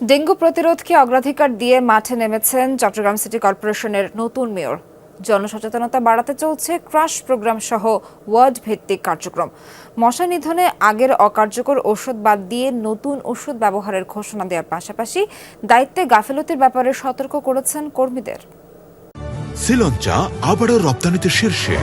Dengue প্রতিরোধকে অগ্রাধিকার দিয়ে মাঠে নেমেছেন চট্টগ্রাম সিটি কর্পোরেশনের নতুন মেয়র। জনসচেতনতা বাড়াতে চলছে ক্রাশ প্রোগ্রাম সহ ওয়ার্ড ভিত্তিক কার্যক্রম। মশা নিধনে আগের অকার্যকর ওষুধ বাদ দিয়ে নতুন ওষুধ ব্যবহারের ঘোষণা দেওয়ার পাশাপাশি দায়িত্বে গাফিলতির ব্যাপারে সতর্ক করেছেন কর্মীদের। শ্রীলঞ্চা আবারও রপ্তানিতে শীর্ষে।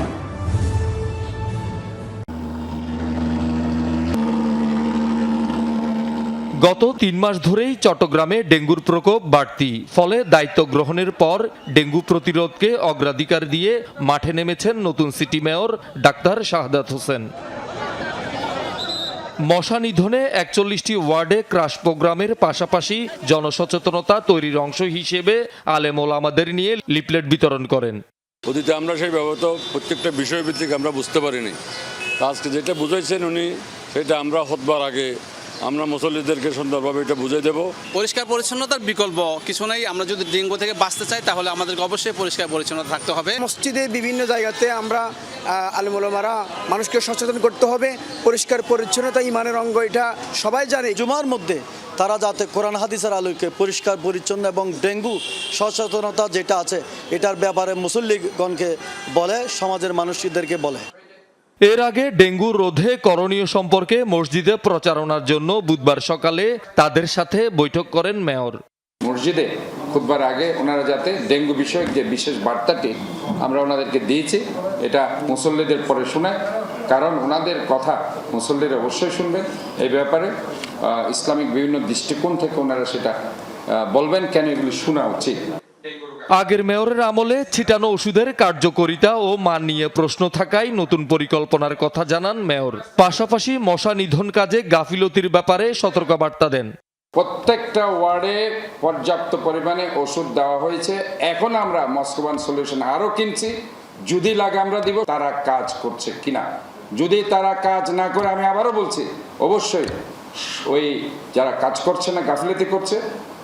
গত তিন মাস ধরেই চট্টগ্রামে ডেঙ্গুর প্রকোপ বাড়তি, ফলে দায়িত্ব গ্রহণের পর ডেঙ্গু প্রতিরোধকে অগ্রাধিকার দিয়ে মাঠে নেমেছেন নতুন city mayor doctor Shahadat Hossain. মশা নিধনে একচল্লিশটি ওয়ার্ডে ক্রাশ প্রোগ্রামের পাশাপাশি জনসচেতনতা তৈরির অংশ হিসেবে আলেমোল আমাদের নিয়ে লিফলেট বিতরণ করেন। অতীতে আমরা সেই ব্যবহৃত প্রত্যেকটা বিষয়ভিত্তিক আমরা বুঝতে পারিনি। আজকে যেটা বুঝেছেন উনি, সেটা আমরা হতবার আগে আমরা মুসল্লিদেরকে সুন্দরভাবে এটা বুঝিয়ে দেবো। পরিষ্কার পরিচ্ছন্নতার বিকল্প কিছু নেই। আমরা যদি ডেঙ্গু থেকে বাঁচতে চাই তাহলে আমাদেরকে অবশ্যই পরিষ্কার পরিচ্ছন্নতা থাকতে হবে। মসজিদে বিভিন্ন জায়গাতে আমরা আলমোলামারা মানুষকে সচেতন করতে হবে। পরিষ্কার পরিচ্ছন্নতা ইমানের অঙ্গ এটা সবাই জানে। জুমার মধ্যে তারা যাতে কোরআন হাদিসের আলোকে পরিষ্কার পরিচ্ছন্ন এবং ডেঙ্গু সচেতনতা যেটা আছে এটার ব্যাপারে মুসল্লিগণকে বলে সমাজের মানুষদেরকে বলে। এর আগে ডেঙ্গু রোধে করণীয় সম্পর্কে মসজিদে প্রচারণার জন্য বুধবার সকালে তাদের সাথে বৈঠক করেন মেয়র। মসজিদে খুববার আগে ওনারা যাতে ডেঙ্গু বিষয়ক যে বিশেষ বার্তাটি আমরা ওনাদেরকে দিয়েছি, এটা মুসল্লিদের পরে শোনায়। কারণ ওনাদের কথা মুসল্লিরা অবশ্যই শুনবেন। এই ব্যাপারে ইসলামিক বিভিন্ন দৃষ্টিকোণ থেকে ওনারা সেটা বলবেন কেন এগুলি শোনা উচিত। আগের মেয়রের আমলে ছিটানো ওষুধের কার্যকারিতা ও মান নিয়ে প্রশ্ন থাকায় নতুন পরিকল্পনার কথা জানান মেয়র। পাশাপাশি মশা নিধন কাজে গাফিলতির ব্যাপারে সতর্কবার্তা দেন। প্রত্যেকটা ওয়ার্ডে পর্যাপ্ত পরিমাণে ওষুধ দেওয়া হয়েছে। এখন আমরা মস্কোবান সলিউশন আরও কিনছি। যদি লাগে আমরা দিব, তারা কাজ করছে কিনা? যদি তারা কাজ না করে, আমি আবারও বলছি, অবশ্যই ওই যারা কাজ করছে না, গাফিলতি করছে,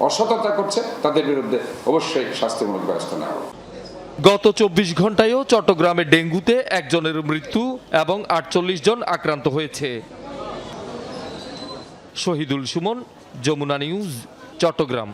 অসততা করছে, তাদের বিরুদ্ধে অবশ্যই শাস্তিমূলক ব্যবস্থা নেওয়া হবে। গত চব্বিশ ঘন্টায়ও চট্টগ্রামে ডেঙ্গুতে একজনের মৃত্যু এবং আটচল্লিশ জন আক্রান্ত হয়েছে। শহীদুল সুমন, যমুনা নিউজ, চট্টগ্রাম।